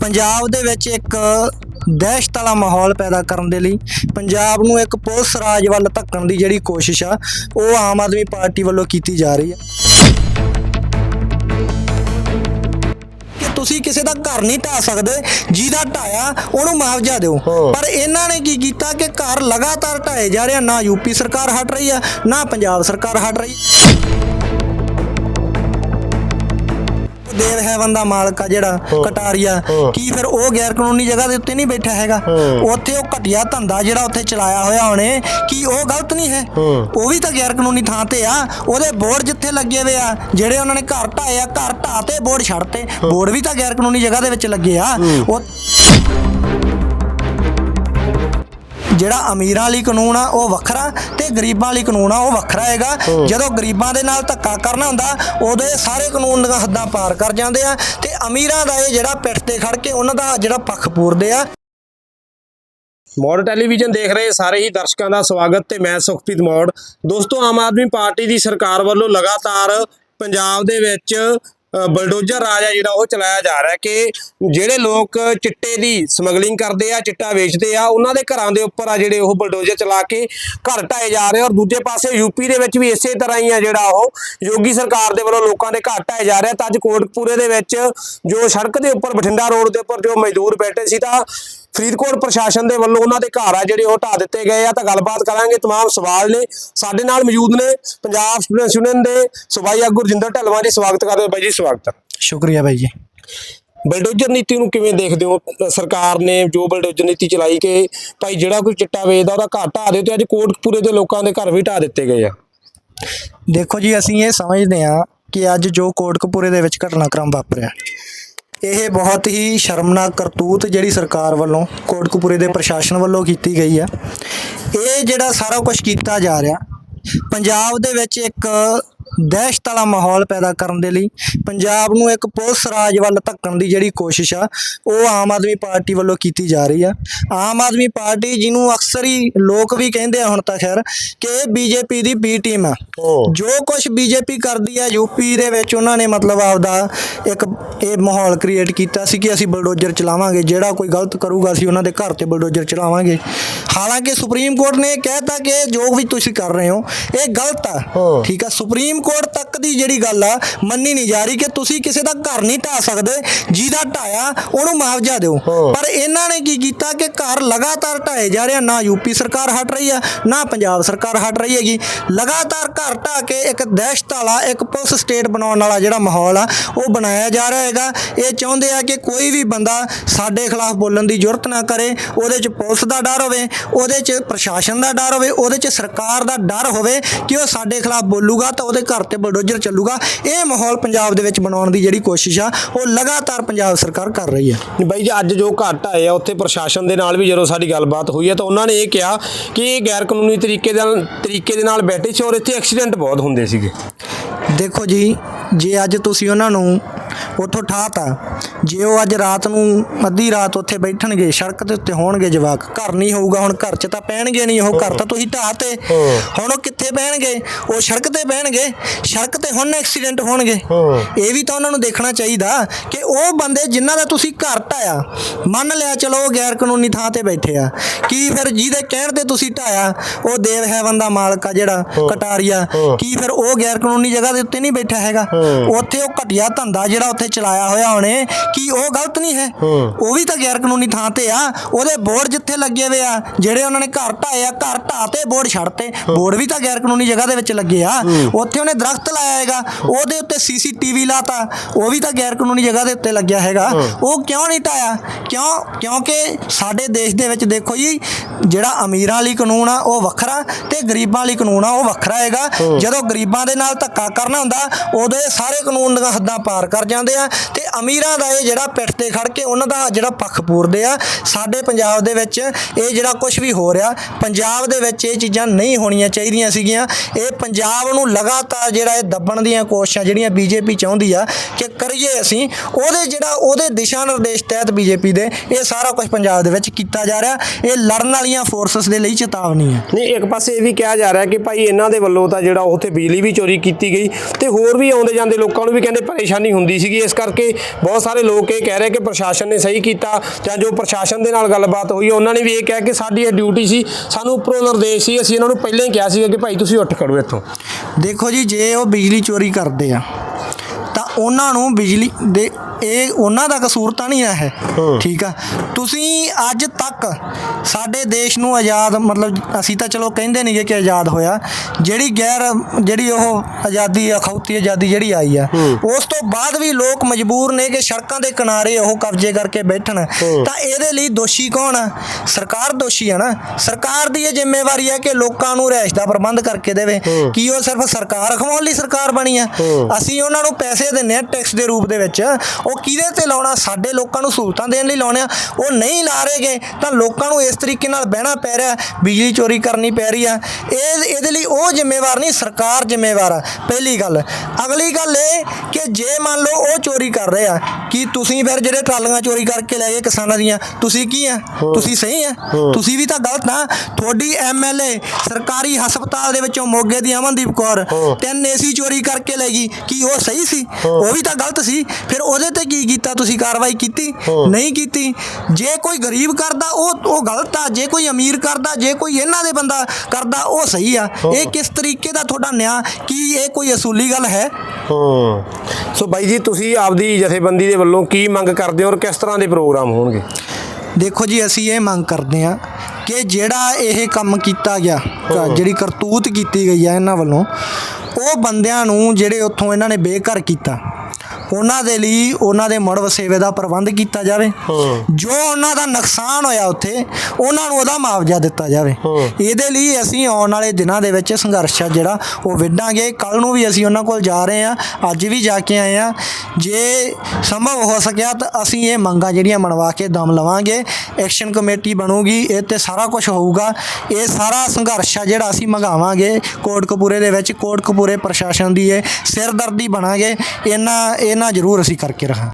ਪੰਜਾਬ ਦੇ ਵਿੱਚ ਇੱਕ ਦਹਿਸ਼ਤ ਵਾਲਾ ਮਾਹੌਲ ਪੈਦਾ ਕਰਨ ਦੇ ਲਈ ਪੰਜਾਬ ਨੂੰ ਇੱਕ ਪੁਲਿਸ ਰਾਜ ਵੱਲ ਧੱਕਣ ਦੀ ਜਿਹੜੀ ਕੋਸ਼ਿਸ਼ ਆ ਉਹ ਆਮ ਆਦਮੀ ਪਾਰਟੀ ਵੱਲੋਂ ਕੀਤੀ ਜਾ ਰਹੀ ਹੈ ਕਿ ਤੁਸੀਂ ਕਿਸੇ ਦਾ ਘਰ ਨਹੀਂ ਢਾ ਸਕਦੇ ਜਿਹਦਾ ਢਾਇਆ ਉਹਨੂੰ ਮੁਆਵਜ਼ਾ ਦਿਓ। ਪਰ ਇਹਨਾਂ ਨੇ ਕੀ ਕੀਤਾ ਕਿ ਘਰ ਲਗਾਤਾਰ ਢਾਏ ਜਾ ਰਿਹਾ ਨਾ ਯੂਪੀ ਸਰਕਾਰ ਹਟ ਰਹੀ ਆ ਨਾ ਪੰਜਾਬ ਸਰਕਾਰ ਹਟ ਰਹੀ। ਦੇਵ ਹੈਵਨ ਦਾ ਮਾਲਕ ਆ ਜਿਹੜਾ ਕਟਾਰੀਆ ਕੀ ਫਿਰ ਉਹ ਗੈਰ ਕਾਨੂੰਨੀ ਜਗ੍ਹਾ ਦੇ ਉੱਤੇ ਨਹੀਂ ਬੈਠਾ ਹੈਗਾ? ਉੱਥੇ ਉਹ ਘਟਿਆ ਧੰਦਾ ਜਿਹੜਾ ਉੱਥੇ ਚਲਾਇਆ ਹੋਇਆ ਉਹਨੇ। ਕੀ ਉਹ ਗਲਤ ਨਹੀਂ ਹੈ? ਉਹ ਵੀ ਤਾਂ ਗੈਰ ਕਾਨੂੰਨੀ ਥਾਂ ਤੇ ਆ। ਉਹਦੇ ਬੋਰਡ ਜਿੱਥੇ ਲੱਗੇ ਹੋਏ ਆ ਜਿਹੜੇ ਉਹਨਾਂ ਨੇ ਘਰ ਢਾਏ ਆ ਘਰ ਢਾਹ ਤੇ ਬੋਰਡ ਛੱਡਤੇ ਬੋਰਡ ਵੀ ਤਾਂ ਗੈਰ ਕਾਨੂੰਨੀ ਜਗ੍ਹਾ ਦੇ ਵਿੱਚ ਲੱਗੇ ਆ। ਉਹ ਜਿਹੜਾ ਅਮੀਰਾਂ ਲਈ ਕਾਨੂੰਨ ਆ ਉਹ ਵੱਖਰਾ ਤੇ ਗਰੀਬਾਂ ਲਈ ਕਾਨੂੰਨ ਆ ਉਹ ਵੱਖਰਾ ਹੈਗਾ। ਜਦੋਂ ਗਰੀਬਾਂ ਦੇ ਨਾਲ ਧੱਕਾ ਕਰਨਾ ਹੁੰਦਾ ਉਦੋਂ ਇਹ ਸਾਰੇ ਕਾਨੂੰਨ ਦੀਆਂ ਹੱਦਾਂ ਪਾਰ ਕਰ ਜਾਂਦੇ ਆ ਤੇ ਅਮੀਰਾਂ ਦਾ ਇਹ ਜਿਹੜਾ ਪਿੱਠ ਤੇ ਖੜ ਕੇ ਉਹਨਾਂ ਦਾ ਜਿਹੜਾ ਪੱਖ ਪੂਰਦੇ ਆ। ਮੋੜ ਟੈਲੀਵਿਜ਼ਨ ਦੇਖ ਰਹੇ ਸਾਰੇ ਹੀ ਦਰਸ਼ਕਾਂ ਦਾ ਸਵਾਗਤ ਤੇ ਮੈਂ ਸੁਖਪ੍ਰੀਤ ਮੋੜ। ਦੋਸਤੋ ਆਮ ਆਦਮੀ ਪਾਰਟੀ ਦੀ ਸਰਕਾਰ ਵੱਲੋਂ ਲਗਾਤਾਰ ਪੰਜਾਬ ਦੇ ਵਿੱਚ ਬਲਡੋਜ਼ਰ ਰਾਜ ਆ ਜਿਹੜਾ ਉਹ ਚਲਾਇਆ ਜਾ ਰਿਹਾ ਕਿ ਜਿਹੜੇ ਲੋਕ ਚਿੱਟੇ ਦੀ ਸਮਗਲਿੰਗ ਕਰਦੇ ਆ, ਚਿੱਟਾ ਵੇਚਦੇ ਆ, ਉਹਨਾਂ ਦੇ ਘਰਾਂ ਦੇ ਉੱਪਰ ਆ ਜਿਹੜੇ ਉਹ ਬਲਡੋਜ਼ਰ ਚਲਾ ਕੇ ਘਰ ਢਾਏ ਜਾ ਰਹੇ ਔਰ ਦੂਜੇ ਪਾਸੇ ਯੂਪੀ ਦੇ ਵਿੱਚ ਵੀ ਇਸੇ ਤਰ੍ਹਾਂ ਹੀ ਆ ਜਿਹੜਾ ਉਹ ਯੋਗੀ ਸਰਕਾਰ ਦੇ ਵੱਲੋਂ ਲੋਕਾਂ ਦੇ ਘਰ ਢਾਏ ਜਾ ਰਿਹਾ ਤਾਂ ਅੱਜ ਕੋਟਕਪੂਰੇ ਦੇ ਵਿੱਚ ਜੋ ਸੜਕ ਦੇ ਉੱਪਰ, ਬਠਿੰਡਾ ਰੋਡ ਦੇ ਉੱਪਰ ਜੋ ਮਜ਼ਦੂਰ ਬੈਠੇ ਸੀ ਤਾਂ ਫਰੀਦਕੋਟ ਪ੍ਰਸ਼ਾਸਨ ਦੇ ਵੱਲੋਂ ਉਹਨਾਂ ਦੇ ਘਰ ਆ ਜਿਹੜੇ ਉਹ ਢਾ ਦਿੱਤੇ ਗਏ ਆ ਤਾਂ ਗੱਲਬਾਤ ਕਰਾਂਗੇ तमाम ਸਵਾਲ ਨੇ ਸਾਡੇ ਨਾਲ ਮੌਜੂਦ ਨੇ ਪੰਜਾਬ ਸਟੂਡੈਂਟ ਯੂਨੀਅਨ ਦੇ ਸੂਬਾਈ ਆਗੂ ਰਜਿੰਦਰ ਢਲਵਾਂ ਜੀ ਸਵਾਗਤ ਕਰਦੇ ਹਾਂ ਬਾਈ ਜੀ ਸਵਾਗਤ ਹੈ ਸ਼ੁਕਰੀਆ ਬਾਈ ਜੀ ਬਲਡੋਜ਼ਰ ਨੀਤੀ ਨੂੰ ਕਿਵੇਂ ਦੇਖਦੇ ਹੋ ਅ, ਸਰਕਾਰ ਨੇ ਜੋ ਬਲਡੋਜ਼ਰ ਨੀਤੀ ਚਲਾਈ ਕਿ ਭਾਈ ਜਿਹੜਾ ਕੋਈ ਚਿੱਟਾ ਵੇਚਦਾ ਉਹਦਾ ਘਰ ਢਾ ਦਿਓ ਤੇ ਅੱਜ ਕੋਟਕਪੂਰੇ ਦੇ ਲੋਕਾਂ ਦੇ ਘਰ ਵੀ ਢਾ ਦਿੱਤੇ ਗਏ ਆ ਦੇਖੋ ਜੀ ਅਸੀਂ ਇਹ ਸਮਝਦੇ ਹਾਂ ਕਿ ਅੱਜ ਜੋ ਕੋਟਕਪੂਰੇ ਦੇ ਵਿੱਚ ਘਟਨਾਕ੍ਰਮ ਵਾਪਰਿਆ ਇਹ ਬਹੁਤ ਹੀ ਸ਼ਰਮਨਾਕ ਕਰਤੂਤ ਜਿਹੜੀ ਸਰਕਾਰ ਵੱਲੋਂ ਕੋਟਕਪੂਰੇ ਦੇ ਪ੍ਰਸ਼ਾਸਨ ਵੱਲੋਂ ਕੀਤੀ ਗਈ ਹੈ ਇਹ ਜਿਹੜਾ ਸਾਰਾ ਕੁਝ ਕੀਤਾ ਜਾ ਰਿਹਾ, ਪੰਜਾਬ ਦੇ ਵਿੱਚ ਇੱਕ ਦਹਿਸ਼ਤ ਵਾਲਾ ਮਾਹੌਲ ਪੈਦਾ ਕਰਨ ਦੇ ਲਈ ਪੰਜਾਬ ਨੂੰ ਇੱਕ ਪੁਲਿਸ ਰਾਜ ਵੱਲ ਧੱਕਣ ਦੀ ਜਿਹੜੀ ਕੋਸ਼ਿਸ਼ ਆ ਉਹ ਆਮ ਆਦਮੀ ਪਾਰਟੀ ਵੱਲੋਂ ਕੀਤੀ ਜਾ ਰਹੀ ਆ। ਆਮ ਆਦਮੀ ਪਾਰਟੀ ਜਿਹਨੂੰ ਅਕਸਰ ਹੀ ਲੋਕ ਵੀ ਕਹਿੰਦੇ ਆ ਹੁਣ ਤਾਂ ਖੈਰ ਕਿ ਇਹ ਬੀਜੇਪੀ ਦੀ ਬੀ ਟੀਮ ਆ। ਜੋ ਕੁਝ ਬੀਜੇਪੀ ਕਰਦੀ ਆ ਯੂਪੀ ਦੇ ਵਿੱਚ ਉਹਨਾਂ ਨੇ ਮਤਲਬ ਆਪਦਾ ਇੱਕ ਇਹ ਮਾਹੌਲ ਕ੍ਰੀਏਟ ਕੀਤਾ ਸੀ ਕਿ ਅਸੀਂ ਬਲਡੋਜ਼ਰ ਚਲਾਵਾਂਗੇ ਜਿਹੜਾ ਕੋਈ ਗਲਤ ਕਰੂਗਾ ਅਸੀਂ ਉਹਨਾਂ ਦੇ ਘਰ ਤੇ ਬਲਡੋਜ਼ਰ ਚਲਾਵਾਂਗੇ। ਹਾਲਾਂਕਿ ਸੁਪਰੀਮ ਕੋਰਟ ਨੇ ਕਹਿਤਾ ਕਿ ਜੋ ਵੀ ਤੁਸੀਂ ਕਰ ਰਹੇ ਹੋ ਇਹ ਗਲਤ ਆ। ਠੀਕ ਆ ਸੁਪਰੀਮ ਕੋਰਟ ਤੱਕ ਦੀ ਜਿਹੜੀ ਗੱਲ ਆ ਮੰਨੀ ਨਹੀਂ ਜਾ ਰਹੀ ਕਿ ਤੁਸੀਂ ਕਿਸੇ ਦਾ ਘਰ ਨਹੀਂ ਢਾ ਸਕਦੇ ਜਿਹਦਾ ਢਾਇਆ ਉਹਨੂੰ ਮੁਆਵਜ਼ਾ ਦਿਓ। ਪਰ ਇਹਨਾਂ ਨੇ ਕੀ ਕੀਤਾ ਕਿ ਘਰ ਲਗਾਤਾਰ ਢਾਏ ਜਾ ਰਿਹਾ ਨਾ ਯੂਪੀ ਸਰਕਾਰ ਹਟ ਰਹੀ ਆ ਨਾ ਪੰਜਾਬ ਸਰਕਾਰ ਹਟ ਰਹੀ ਹੈਗੀ। ਲਗਾਤਾਰ ਘਰ ਢਾ ਕੇ ਇੱਕ ਦਹਿਸ਼ਤ ਵਾਲਾ ਇੱਕ ਪੁਲਿਸ ਸਟੇਟ ਬਣਾਉਣ ਵਾਲਾ ਜਿਹੜਾ ਮਾਹੌਲ ਆ ਉਹ ਬਣਾਇਆ ਜਾ ਰਿਹਾ ਹੈਗਾ। ਇਹ ਚਾਹੁੰਦੇ ਆ ਕਿ ਕੋਈ ਵੀ ਬੰਦਾ ਸਾਡੇ ਖਿਲਾਫ ਬੋਲਣ ਦੀ ਜ਼ਰੂਰਤ ਨਾ ਕਰੇ ਉਹਦੇ 'ਚ ਪੁਲਿਸ ਦਾ ਡਰ ਹੋਵੇ ਉਹਦੇ 'ਚ ਪ੍ਰਸ਼ਾਸਨ ਦਾ ਡਰ ਹੋਵੇ ਉਹਦੇ 'ਚ ਸਰਕਾਰ ਦਾ ਡਰ ਹੋਵੇ ਕਿ ਉਹ ਸਾਡੇ ਖਿਲਾਫ ਬੋਲੂਗਾ ਤਾਂ ਉਹਦੇ ਘਰ ਤੇ ਬਲਡੋਜ਼ਰ ਚੱਲੂਗਾ। ਇਹ ਮਾਹੌਲ ਪੰਜਾਬ ਦੇ ਵਿੱਚ ਬਣਾਉਣ ਦੀ ਜਿਹੜੀ ਕੋਸ਼ਿਸ਼ ਆ ਉਹ ਲਗਾਤਾਰ ਪੰਜਾਬ ਸਰਕਾਰ ਕਰ ਰਹੀ ਹੈ। ਬਾਈ ਜੀ ਅੱਜ ਜੋ ਘਟ ਆਏ ਆ ਉੱਥੇ ਪ੍ਰਸ਼ਾਸਨ ਦੇ ਨਾਲ ਵੀ ਜਦੋਂ ਸਾਡੀ ਗੱਲਬਾਤ ਹੋਈ ਹੈ ਤਾਂ ਉਹਨਾਂ ਨੇ ਇਹ ਕਿਹਾ ਕਿ ਇਹ ਗੈਰ ਕਾਨੂੰਨੀ ਤਰੀਕੇ ਦੇ ਨਾਲ ਤਰੀਕੇ ਦੇ ਨਾਲ ਬੈਠੇ ਸੀ ਔਰ ਇੱਥੇ ਐਕਸੀਡੈਂਟ ਬਹੁਤ ਹੁੰਦੇ ਸੀਗੇ। ਦੇਖੋ ਜੀ ਜੇ ਅੱਜ ਤੁਸੀਂ ਉਹਨਾਂ ਨੂੰ ਉੱਥੋਂ ਠਾਤਾ ਜੇ ਉਹ ਅੱਜ ਰਾਤ ਨੂੰ ਅੱਧੀ ਰਾਤ ਉੱਥੇ ਬੈਠਣਗੇ ਸੜਕ ਦੇ ਉੱਤੇ ਹੋਣਗੇ ਜਵਾਕ ਘਰ ਨਹੀਂ ਹੋਊਗਾ ਹੁਣ ਘਰ 'ਚ ਤਾਂ ਪੈਣਗੇ ਨਹੀਂ ਉਹ ਘਰ ਤਾਂ ਤੁਸੀਂ ਢਾਤੇ ਹੁਣ ਉਹ ਕਿੱਥੇ ਬਹਿਣਗੇ? ਉਹ ਸੜਕ ਤੇ ਬਹਿਣਗੇ ਸੜਕ ਤੇ ਹੁਣ ਐਕਸੀਡੈਂਟ ਹੋਣਗੇ। ਇਹ ਵੀ ਤਾਂ ਉਹਨਾਂ ਨੂੰ ਦੇਖਣਾ ਚਾਹੀਦਾ ਕਿ ਉਹ ਬੰਦੇ ਜਿਨ੍ਹਾਂ ਦਾ ਤੁਸੀਂ ਘਰ ਢਾਇਆ ਮੰਨ ਲਿਆ ਚਲੋ ਉਹ ਗੈਰ ਕਾਨੂੰਨੀ ਥਾਂ ਤੇ ਬੈਠੇ ਆ ਕੀ ਫਿਰ ਜਿਹਦੇ ਕਹਿਣ ਤੇ ਤੁਸੀਂ ਢਾਇਆ ਉਹ ਦੇਵ ਹੈਵਨ ਦਾ ਮਾਲਕ ਆ ਜਿਹੜਾ ਕਟਾਰੀਆ ਕੀ ਫਿਰ ਉਹ ਗੈਰ ਕਾਨੂੰਨੀ ਜਗ੍ਹਾ ਦੇ ਉੱਤੇ ਨਹੀਂ ਬੈਠਾ ਹੈਗਾ? ਉੱਥੇ ਉਹ ਘਟਿਆ ਧੰਦਾ ਜਿਹੜਾ ਉੱਥੇ ਚਲਾਇਆ ਹੋਇਆ ਉਹਨੇ ਕੀ ਉਹ ਗਲਤ ਨਹੀਂ ਹੈ? ਉਹ ਵੀ ਤਾਂ ਗੈਰ ਕਾਨੂੰਨੀ ਥਾਂ ਤੇ ਆ। ਉਹਦੇ ਬੋਰਡ ਜਿੱਥੇ ਲੱਗੇ ਹੋਏ ਆ ਜਿਹੜੇ ਉਹਨਾਂ ਨੇ ਘਰ ਢਾਏ ਆ ਘਰ ਢਾਹ ਤੇ ਬੋਰਡ ਛੱਡਤੇ। ਬੋਰਡ ਵੀ ਤਾਂ ਗੈਰ ਕਾਨੂੰਨੀ ਜਗ੍ਹਾ ਦੇ ਵਿੱਚ ਲੱਗੇ ਆ। ਉੱਥੇ ਉਹਨੇ ਦਰਖਤ ਲਾਇਆ ਹੈਗਾ। ਉਹਦੇ ਉੱਤੇ ਸੀਸੀਟੀਵੀ ਲਾਤਾ। ਉਹ ਵੀ ਤਾਂ ਗੈਰ ਕਾਨੂੰਨੀ ਜਗ੍ਹਾ ਦੇ ਉੱਤੇ ਲੱਗਿਆ ਹੈਗਾ। ਉਹ ਕਿਉਂ ਨਹੀਂ ਢਾਇਆ? ਕਿਉਂ ਕਿਉਂਕਿ ਸਾਡੇ ਦੇਸ਼ ਦੇ ਵਿੱਚ ਦੇਖੋ ਜੀ ਜਿਹੜਾ ਅਮੀਰਾਂ ਲਈ ਕਾਨੂੰਨ ਆ ਉਹ ਵੱਖਰਾ ਤੇ ਗਰੀਬਾਂ ਲਈ ਕਾਨੂੰਨ ਆ ਉਹ ਵੱਖਰਾ ਹੈਗਾ। ਜਦੋਂ ਗਰੀਬਾਂ ਦੇ ਨਾਲ ਧੱਕਾ ਕਰਨਾ ਹੁੰਦਾ ਉਦੋਂ ਇਹ ਸਾਰੇ ਕਾਨੂੰਨ ਦੀਆਂ ਹੱਦਾਂ ਪਾਰ ਕਰ ਜਾਂਦੇ ਆ ਤੇ ਅਮੀਰਾਂ ਦਾ ਇਹ ਜਿਹੜਾ ਪਿੱਠ ਤੇ ਖੜ ਕੇ ਉਹਨਾਂ ਦਾ ਜਿਹੜਾ ਪੱਖ ਪੂਰਦੇ ਆ, ਸਾਡੇ ਪੰਜਾਬ ਦੇ ਵਿੱਚ ਇਹ ਜਿਹੜਾ ਕੁਝ ਵੀ ਹੋ ਰਿਹਾ, ਪੰਜਾਬ ਦੇ ਵਿੱਚ ਇਹ ਚੀਜ਼ਾਂ ਨਹੀਂ ਹੋਣੀਆਂ ਚਾਹੀਦੀਆਂ ਸੀਗੀਆਂ। ਇਹ ਪੰਜਾਬ ਨੂੰ ਲਗਾਤਾਰ ਜਿਹੜਾ ਇਹ ਦੱਬਣ ਦੀਆਂ ਕੋਸ਼ਿਸ਼ਾਂ ਜਿਹੜੀਆਂ ਬੀਜੇਪੀ ਚਾਹੁੰਦੀ ਆ ਕਿ ਕਰੀਏ ਅਸੀਂ, ਉਹਦੇ ਜਿਹੜਾ ਉਹਦੇ ਦਿਸ਼ਾ ਨਿਰਦੇਸ਼ ਤਹਿਤ ਬੀਜੇਪੀ ਦੇ ਇਹ ਸਾਰਾ ਕੁਝ ਪੰਜਾਬ ਦੇ ਵਿੱਚ ਕੀਤਾ ਜਾ ਰਿਹਾ। ਇਹ ਲੜਨ ਵਾਲੀਆਂ ਫੋਰਸਸ ਦੇ ਲਈ ਚੇਤਾਵਨੀ ਹੈ ਨਹੀਂ, ਇੱਕ ਪਾਸੇ ਇਹ ਵੀ ਕਿਹਾ ਜਾ ਰਿਹਾ ਕਿ ਭਾਈ ਇਹਨਾਂ ਦੇ ਵੱਲੋਂ ਤਾਂ ਜਿਹੜਾ ਉੱਥੇ ਬਿਜਲੀ ਵੀ ਚੋਰੀ ਕੀਤੀ ਗਈ ਤੇ ਹੋਰ ਵੀ ਆਉਂਦੇ ਜਾਂਦੇ ਲੋਕਾਂ ਨੂੰ ਵੀ ਕਹਿੰਦੇ ਪਰੇਸ਼ਾਨੀ ਹੁੰਦੀ ਹੁੰਦੀ ਸੀਗੀ। ਇਸ ਕਰਕੇ ਬਹੁਤ ਸਾਰੇ ਲੋਕ ਇਹ ਕਹਿ ਰਹੇ ਕਿ ਪ੍ਰਸ਼ਾਸਨ ਨੇ ਸਹੀ ਕੀਤਾ ਜਾਂ ਜੋ ਪ੍ਰਸ਼ਾਸਨ ਦੇ ਨਾਲ ਗੱਲਬਾਤ ਹੋਈ ਉਹਨਾਂ ਨੇ ਵੀ ਇਹ ਕਿਹਾ ਕਿ ਸਾਡੀ ਇਹ ਡਿਊਟੀ ਸੀ, ਸਾਨੂੰ ਉੱਪਰੋਂ ਨਿਰਦੇਸ਼ ਸੀ, ਅਸੀਂ ਇਹਨਾਂ ਨੂੰ ਪਹਿਲਾਂ ਹੀ ਕਿਹਾ ਸੀਗਾ ਕਿ ਭਾਈ ਤੁਸੀਂ ਉੱਠ ਖੜੋ ਇੱਥੋਂ। ਦੇਖੋ ਜੀ, ਜੇ ਉਹ ਬਿਜਲੀ ਚੋਰੀ ਕਰਦੇ ਆ ਉਹਨਾਂ ਨੂੰ ਬਿਜਲੀ ਦੇ ਇਹ ਉਹਨਾਂ ਦਾ ਕਸੂਰ ਤਾਂ ਨਹੀਂ ਹੈ ਠੀਕ ਆ? ਤੁਸੀਂ ਅੱਜ ਤੱਕ ਸਾਡੇ ਦੇਸ਼ ਨੂੰ ਆਜ਼ਾਦ ਮਤਲਬ ਅਸੀਂ ਤਾਂ ਚਲੋ ਕਹਿੰਦੇ ਨਹੀਂਗੇ ਕਿ ਆਜ਼ਾਦ ਹੋਇਆ ਜਿਹੜੀ ਗੈਰ ਜਿਹੜੀ ਉਹ ਆਜ਼ਾਦੀ ਅਖੌਤੀ ਆਜ਼ਾਦੀ ਜਿਹੜੀ ਆਈ ਆ ਉਸ ਤੋਂ ਬਾਅਦ ਵੀ ਲੋਕ ਮਜਬੂਰ ਨੇ ਕਿ ਸੜਕਾਂ ਦੇ ਕਿਨਾਰੇ ਉਹ ਕਬਜ਼ੇ ਕਰਕੇ ਬੈਠਣ। ਤਾਂ ਇਹਦੇ ਲਈ ਦੋਸ਼ੀ ਕੌਣ ਆ? ਸਰਕਾਰ ਦੋਸ਼ੀ ਆ ਨਾ। ਸਰਕਾਰ ਦੀ ਇਹ ਜ਼ਿੰਮੇਵਾਰੀ ਹੈ ਕਿ ਲੋਕਾਂ ਨੂੰ ਰਿਹਾਇਸ਼ ਦਾ ਪ੍ਰਬੰਧ ਕਰਕੇ ਦੇਵੇ। ਕੀ ਉਹ ਸਿਰਫ ਸਰਕਾਰ ਰਖਵਾਉਣ ਲਈ ਸਰਕਾਰ ਬਣੀ ਆ? ਅਸੀਂ ਉਹਨਾਂ ਨੂੰ ਪੈਸੇ ਆ ਟੈਕਸ ਦੇ ਰੂਪ ਦੇ ਵਿੱਚ। ਉਹ ਕਿਹਦੇ ਤੇ ਲਾਉਣਾ? ਸਾਡੇ ਲੋਕਾਂ ਨੂੰ ਸਹੂਲਤਾਂ ਦੇਣ ਲਈ ਲਾਉਣੇ ਉਹ ਨਹੀਂ ਲਾ ਰਹੇਗੇ ਤਾਂ ਲੋਕਾਂ ਨੂੰ ਇਸ ਤਰੀਕੇ ਨਾਲ ਬਹਿਣਾ ਪੈ ਰਿਹਾ ਬਿਜਲੀ ਚੋਰੀ ਕਰਨੀ ਪੈ ਰਹੀ ਆ। ਇਹ ਇਹਦੇ ਲਈ ਉਹ ਜ਼ਿੰਮੇਵਾਰ ਨਹੀਂ ਸਰਕਾਰ ਜ਼ਿੰਮੇਵਾਰ ਆ। ਪਹਿਲੀ ਗੱਲ। ਅਗਲੀ ਗੱਲ ਇਹ ਕਿ ਜੇ ਮੰਨ ਲਓ ਉਹ ਚੋਰੀ ਕਰ ਰਹੇ ਆ ਕੀ ਤੁਸੀਂ ਫਿਰ ਜਿਹੜੇ ਟਰਾਲੀਆਂ ਚੋਰੀ ਕਰਕੇ ਲੈ ਗਏ ਕਿਸਾਨਾਂ ਦੀਆਂ ਤੁਸੀਂ ਕੀ ਆ? ਤੁਸੀਂ ਸਹੀ ਆ? ਤੁਸੀਂ ਵੀ ਤਾਂ ਗਲਤ ਆ। ਤੁਹਾਡੀ ਐਮਐਲਏ ਸਰਕਾਰੀ ਹਸਪਤਾਲ ਦੇ ਵਿੱਚੋਂ ਮੋਗੇ ਦੀ ਅਮਨਦੀਪ ਕੌਰ ਤਿੰਨ ਏਸੀ ਚੋਰੀ ਕਰਕੇ ਲੈ ਗਈ। ਕੀ ਉਹ ਸਹੀ ਸੀ? ਉਹ ਵੀ ਤਾਂ ਗਲਤ ਸੀ। ਫਿਰ ਉਹਦੇ ਤੇ ਕੀ ਕੀਤਾ ਤੁਸੀਂ? ਕਾਰਵਾਈ ਕੀਤੀ? ਨਹੀਂ ਕੀਤੀ। ਜੇ ਕੋਈ ਗਰੀਬ ਕਰਦਾ ਉਹ ਉਹ ਗਲਤ ਆ। ਜੇ ਕੋਈ ਅਮੀਰ ਕਰਦਾ ਜੇ ਕੋਈ ਇਹਨਾਂ ਦੇ ਬੰਦਾ ਕਰਦਾ ਉਹ ਸਹੀ ਆ। ਇਹ ਕਿਸ ਤਰੀਕੇ ਦਾ ਤੁਹਾਡਾ ਨਿਆਂ? ਕੀ ਇਹ ਕੋਈ ਅਸੂਲੀ ਗੱਲ ਹੈ? ਹੂੰ। ਸੋ ਬਾਈ ਜੀ ਤੁਸੀਂ ਆਪਦੀ ਜਥੇਬੰਦੀ ਦੇ ਵੱਲੋਂ ਕੀ ਮੰਗ ਕਰਦੇ ਹੋ ਔਰ ਕਿਸ ਤਰ੍ਹਾਂ ਦੇ ਪ੍ਰੋਗਰਾਮ ਹੋਣਗੇ? ਦੇਖੋ ਜੀ ਅਸੀਂ ਇਹ ਮੰਗ ਕਰਦੇ ਹਾਂ ਕਿ ਜਿਹੜਾ ਇਹ ਕੰਮ ਕੀਤਾ ਗਿਆ ਜਿਹੜੀ ਕਰਤੂਤ ਕੀਤੀ ਗਈ ਹੈ ਇਹਨਾਂ ਵੱਲੋਂ ਉਹ ਬੰਦਿਆਂ ਨੂੰ ਜਿਹੜੇ ਉੱਥੋਂ ਇਹਨਾਂ ਨੇ ਬੇਘਰ ਕੀਤਾ। ਉਹਨਾਂ ਦੇ ਲਈ ਉਹਨਾਂ ਦੇ ਮੁੜ ਵਸੇਵੇ ਦਾ ਪ੍ਰਬੰਧ ਕੀਤਾ ਜਾਵੇ। ਜੋ ਉਹਨਾਂ ਦਾ ਨੁਕਸਾਨ ਹੋਇਆ ਉੱਥੇ ਉਹਨਾਂ ਨੂੰ ਉਹਦਾ ਮੁਆਵਜ਼ਾ ਦਿੱਤਾ ਜਾਵੇ। ਇਹਦੇ ਲਈ ਅਸੀਂ ਆਉਣ ਵਾਲੇ ਦਿਨਾਂ ਦੇ ਵਿੱਚ ਸੰਘਰਸ਼ ਆ ਜਿਹੜਾ ਉਹ ਵਿੱਢਾਂਗੇ। ਕੱਲ ਨੂੰ ਵੀ ਅਸੀਂ ਉਹਨਾਂ ਕੋਲ ਜਾ ਰਹੇ ਹਾਂ ਅੱਜ ਵੀ ਜਾ ਕੇ ਆਏ ਹਾਂ। ਜੇ ਸੰਭਵ ਹੋ ਸਕਿਆ ਤਾਂ ਅਸੀਂ ਇਹ ਮੰਗਾਂ ਜਿਹੜੀਆਂ ਮਨਵਾ ਕੇ ਦਮ ਲਵਾਂਗੇ। ਐਕਸ਼ਨ ਕਮੇਟੀ ਬਣੂਗੀ ਇਹ ਤੇ ਸਾਰਾ ਕੁਝ ਹੋਊਗਾ। ਇਹ ਸਾਰਾ ਸੰਘਰਸ਼ ਆ ਜਿਹੜਾ ਅਸੀਂ ਮੰਗਾਵਾਂਗੇ। ਕੋਟਕਪੂਰੇ ਦੇ ਵਿੱਚ ਕੋਟਕਪੂਰੇ ਪ੍ਰਸ਼ਾਸਨ ਦੀ ਇਹ ਸਿਰਦਰਦੀ ਬਣਾਂਗੇ। ਇਹਨਾਂ ਇਹਨਾਂ ਜ਼ਰੂਰ ਅਸੀਂ ਕਰਕੇ ਰਹਾਂ